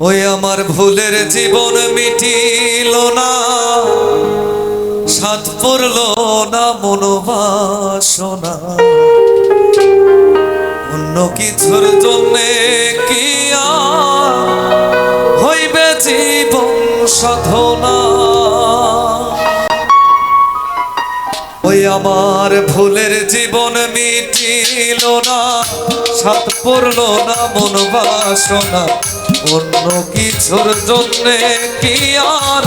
ওই আমার ভুলের জীবন মিটিল না সাত পড়ল না মনোবাসনা। অন্য কিছুর জন্যে কি হইবে জীবন সাধনা? ওই আমার ভুলের জীবন মিটিল না সাত পড়ল না মন বাসনা অন্য কিছুর জন্য কি আর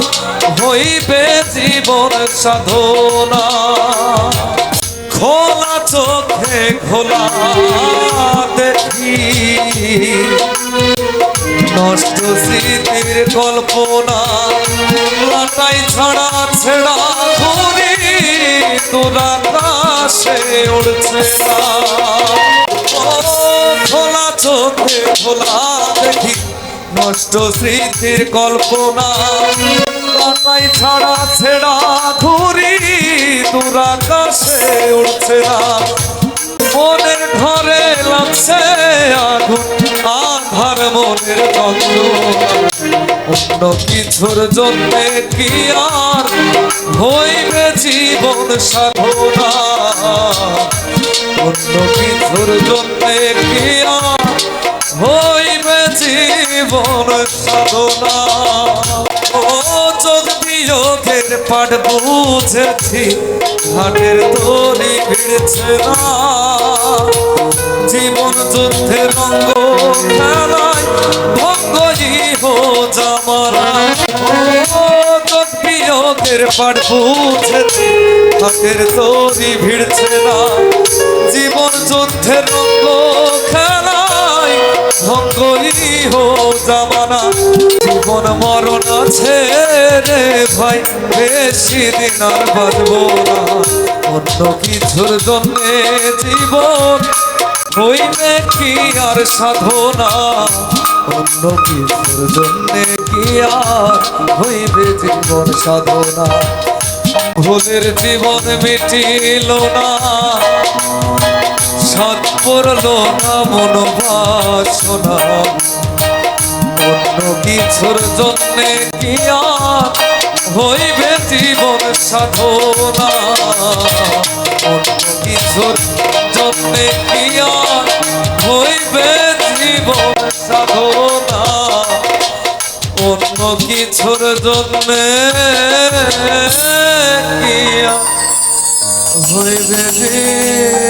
হইবে জীবন সাধনা? খোলা চোখে খোলা দেখি। নষ্ট স্মৃতির কল্পনা লাটাই ছাড়া ছেড়া ঘুরি তোর আকাশে উড়ছে না। খোলা চোখে খোলা দেখি। নষ্ট স্মৃতির কল্পনা। লাটাই ছাড়া ছেড়া ঘুরি আকাশে উড়ছে না মনের ঘরে লাগছে আগুন, আধার মনের যন্ত্রণা অন্য কিছুর জন্য কি আর হইবে জীবন সাধনা? অন্য কিছুর জন্য কি আর হইবে জীবন সাধনা। ও চোখ বিয়োগের পাঠ বুঝেছি, ঘাটের তরি ভিড়ছে না। জীবন যুদ্ধের রঙ্গ খেলায় ভঙ্গই হো জামারা চোখ বিয়োগের পাঠ বুঝেছি, ঘাটের তরি ভিড়ছে না। জীবন যুদ্ধের রঙ্গ খেলায় ভঙ্গই হো জামানা, জীবন মরণ আছে রে ভাই, বেশি দিন আর বাঁচবো না। অন্য কিছুর জন্যে জীবন হইবে কি আর সাধনা? অন্য কিছুর জন্যে কি আর হইবে জীবন সাধনা? ভুলের জীবন মিটিল না। সাত পড়ল না মন বাসনা অন্য কিছুর জন্যে কি হইবে জীবন সাধনা? কিছুর জন্যে কি হইবে জীবন সাধনা? অন্য কিছুর জন্যে কি হইবে জীবন